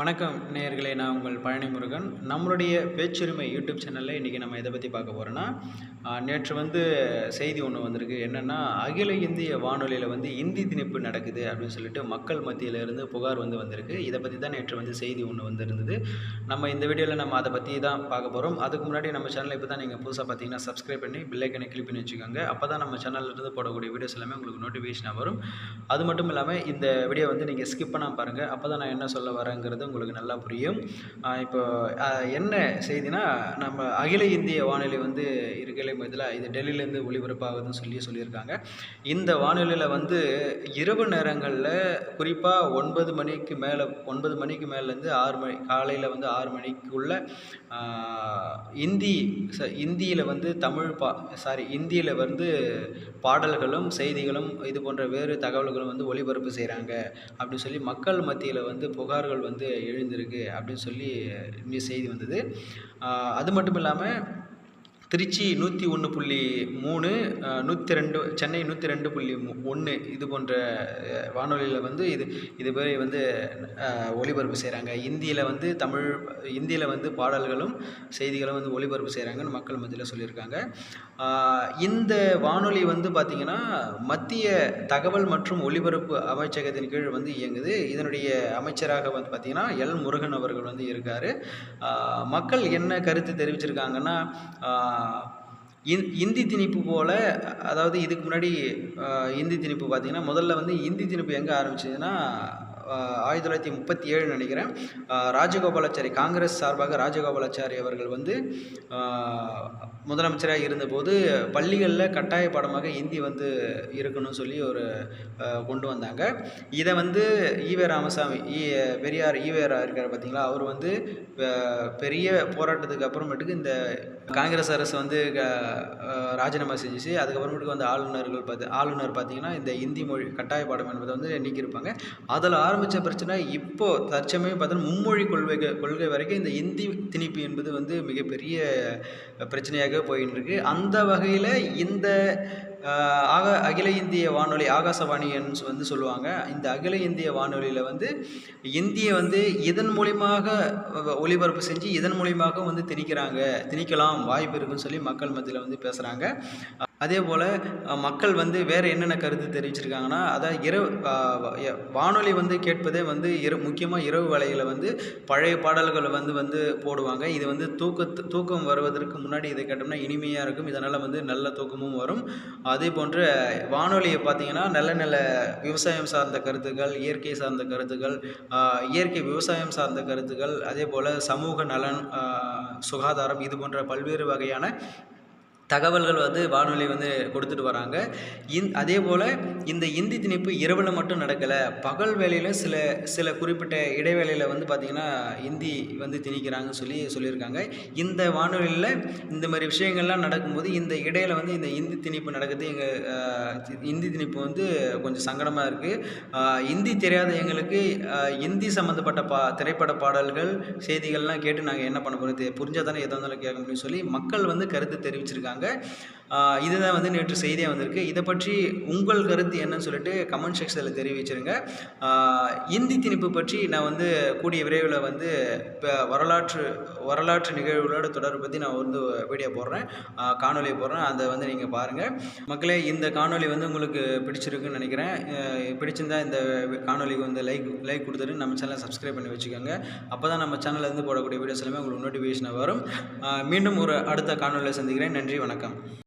வணக்கம் நேயர்களே நான் உங்கள் பழனி முருகன் நம்மளுடைய பேச்சுரிமை யூடியூப் சேனலில் இன்றைக்கி நம்ம இதை பற்றி பார்க்க போகிறோன்னா நேற்று வந்து செய்தி ஒன்று வந்திருக்கு. என்னென்னா அகில இந்திய வானொலியில் வந்து இந்தி திணிப்பு நடக்குது அப்படின்னு சொல்லிட்டு மக்கள் மத்தியிலேருந்து புகார் வந்து வந்திருக்கு. இதை பற்றி தான் நேற்று வந்து செய்தி ஒன்று வந்திருந்தது. நம்ம இந்த வீடியோவில் நம்ம அதை பற்றி தான் பார்க்க போகிறோம் அதுக்கு முன்னாடி நம்ம சேனலை இப்போ தான் நீங்கள் புதுசாக பார்த்தீங்கன்னா சப்ஸ்கிரைப் பண்ணி பில்லைக்கனை கிளிக் பண்ணி வச்சுக்கோங்க. அப்போ தான் நம்ம சேனல்லேருந்து போடக்கூடிய வீடியோஸ் எல்லாமே உங்களுக்கு நோட்டிஃபிகேஷனாக வரும். அது மட்டும் இல்லாமல் இந்த வீடியோ வந்து நீங்கள் ஸ்கிப் பண்ணால் பாருங்கள் அப்போ தான் நான் என்ன சொல்ல வரேங்கிறது உங்களுக்கு நல்லா புரியும். இப்போ என்ன செய்தினா நம்ம அகில இந்திய வானொலி வந்து இருக்கலை இதில் இது டெல்லியிலேருந்து ஒளிபரப்பாகுதுன்னு சொல்லி சொல்லியிருக்காங்க. இந்த வானொலியில் வந்து இரவு நேரங்களில் குறிப்பாக ஒன்பது மணிக்கு மேலே ஒன்பது மணிக்கு மேலேருந்து ஆறு மணி காலையில் வந்து ஆறு மணிக்குள்ள இந்தி ச இந்தியில் வந்து தமிழ் பா சாரி இந்தியில் வந்து பாடல்களும் செய்திகளும் இது போன்ற வேறு தகவல்களும் வந்து ஒளிபரப்பு செய்கிறாங்க அப்படின்னு சொல்லி மக்கள் மத்தியில் வந்து புகார்கள் வந்து எழுந்திருக்கு அப்படின்னு சொல்லி செய்தி வந்தது. அது மட்டும் இல்லாமல் திருச்சி நூற்றி ஒன்று புள்ளி மூணு நூற்றி ரெண்டு சென்னை நூற்றி ரெண்டு புள்ளி ஒன்று இது போன்ற வானொலியில் வந்து இது இது பேர் வந்து ஒளிபரப்பு செய்கிறாங்க இந்தியில் வந்து தமிழ் இந்தியில் வந்து பாடல்களும் செய்திகளும் வந்து ஒளிபரப்பு செய்கிறாங்கன்னு மக்கள் மத்தியில் சொல்லியிருக்காங்க. இந்த வானொலி வந்து பார்த்திங்கன்னா மத்திய தகவல் மற்றும் ஒலிபரப்பு அமைச்சகத்தின் கீழ் வந்து இயங்குது. இதனுடைய அமைச்சராக வந்து பார்த்திங்கன்னா எல் முருகன் அவர்கள் வந்து இருக்கார். மக்கள் என்ன கருத்து தெரிவிச்சிருக்காங்கன்னா இந் இந்தி திணிப்பு போல் அதாவது இதுக்கு முன்னாடி இந்தி திணிப்பு பார்த்திங்கன்னா முதல்ல வந்து இந்தி திணிப்பு எங்கே ஆரம்பிச்சதுன்னா ஆயிரத்தி தொள்ளாயிரத்தி முப்பத்தி ஏழு நினைக்கிறேன். ராஜகோபாலாச்சாரி காங்கிரஸ் சார்பாக ராஜகோபாலாச்சாரி அவர்கள் வந்து முதலமைச்சராக இருந்தபோது பள்ளிகளில் கட்டாய பாடமாக இந்தி வந்து இருக்கணும்னு சொல்லி ஒரு கொண்டு வந்தாங்க. இதை வந்து ஈவே ராமசாமி ஈ பெரியார் ஈவேரா இருக்கார் பார்த்தீங்களா அவர் வந்து பெரிய போராட்டத்துக்கு அப்புறமேட்டுக்கு இந்த காங்கிரஸ் அரசு வந்து க- ராஜினாமா செஞ்சுச்சு. அதுக்கப்புறமேட்டுக்கு வந்து ஆளுநர்கள் பார்த்து ஆளுநர் பார்த்தீங்கன்னா இந்த இந்தி மொழி கட்டாய பாடம் என்பதை வந்து நீக்கியிருப்பாங்க. அதில் ஆரம்பித்த பிரச்சனை இப்போ தற்சமயம் பார்த்தோன்னா மும்மொழி கொள்கை கொள்கை வரைக்கும் இந்த இந்தி திணிப்பு என்பது வந்து மிகப்பெரிய பிரச்சனையாக போயின்னு இருக்கு அந்த வகையில் இந்த ஆக அகில இந்திய வானொலி ஆகாசவாணின்னு வந்து சொல்லுவாங்க. இந்த அகில இந்திய வானொலியில் வந்து இந்தியை வந்து இதன் மூலியமாக ஒளிபரப்பு செஞ்சு இதன் மூலியமாக வந்து திணிக்கிறாங்க. திணிக்கலாம் வாய்ப்பு இருக்குன்னு சொல்லி மக்கள் மத்தியில் வந்து பேசுகிறாங்க அதே போல் மக்கள் வந்து வேறு என்னென்ன கருத்து தெரிவிச்சிருக்காங்கன்னா அதான் இரவு வானொலி வந்து கேட்பதே வந்து இரவு முக்கியமாக இரவு வலையில் வந்து பழைய பாடல்களை வந்து வந்து போடுவாங்க. இது வந்து தூக்கத்து தூக்கம் வருவதற்கு முன்னாடி இதை கேட்டோம்னா இனிமையாக இருக்கும். இதனால் வந்து நல்ல தூக்கமும் வரும். அதே போன்று வானொலியை பார்த்தீங்கன்னா நல்ல நல்ல விவசாயம் சார்ந்த கருத்துக்கள் இயற்கை சார்ந்த கருத்துக்கள் இயற்கை விவசாயம் சார்ந்த கருத்துக்கள் அதே போல் சமூக நலன் சுகாதாரம் இது போன்ற பல்வேறு வகையான தகவல்கள் வந்து வானொலி வந்து கொடுத்துட்டு வராங்க. இந் அதே போல் இந்த இந்தி திணிப்பு இரவில் மட்டும் நடக்கலை. பகல் வேலையில் சில சில குறிப்பிட்ட இடைவேளையில் வந்து பார்த்திங்கன்னா இந்தி வந்து திணிக்கிறாங்கன்னு சொல்லி சொல்லியிருக்காங்க. இந்த வானொலியில் இந்த மாதிரி விஷயங்கள்லாம் நடக்கும்போது இந்த இடையில வந்து இந்த இந்தி திணிப்பு நடக்குது. எங்கள் இந்தி திணிப்பு வந்து கொஞ்சம் சங்கடமாக இருக்குது இந்தி தெரியாத எங்களுக்கு இந்தி சம்மந்தப்பட்ட பா திரைப்பட பாடல்கள் செய்திகள்லாம் கேட்டு நாங்கள் என்ன பண்ண போகிறது புரிஞ்சால் தானே எதாக இருந்தாலும் கேட்க முடியும்னு சொல்லி மக்கள் வந்து கருத்து தெரிவிச்சிருக்காங்க. சொல்லியிருக்காங்க இதுதான் வந்து நேற்று செய்தியாக வந்திருக்கு. இதை பற்றி உங்கள் கருத்து என்னன்னு சொல்லிட்டு கமெண்ட் செக்ஷனில் தெரிவிச்சிருங்க. இந்தி திணிப்பு பற்றி நான் வந்து கூடிய விரைவில் வந்து இப்போ வரலாற்று வரலாற்று நிகழ்வுகளோட தொடர்பு பற்றி நான் வந்து வீடியோ போடுறேன். காணொலியை போடுறேன். அதை வந்து நீங்கள் பாருங்கள் மக்களே இந்த காணொளி வந்து உங்களுக்கு பிடிச்சிருக்குன்னு நினைக்கிறேன். பிடிச்சிருந்தா இந்த காணொலிக்கு வந்து லைக் லைக் கொடுத்துட்டு நம்ம சேனலை சப்ஸ்கிரைப் பண்ணி வச்சுக்கோங்க. அப்போ தான் நம்ம சேனல்லேருந்து போடக்கூடிய வீடியோஸ் எல்லாமே உங்களுக்கு நோட்டிஃபிகேஷன் வரும். மீண்டும் ஒரு அடுத்த காணொலியில் சந்திக்கிறேன். நன்றி வணக்கம்.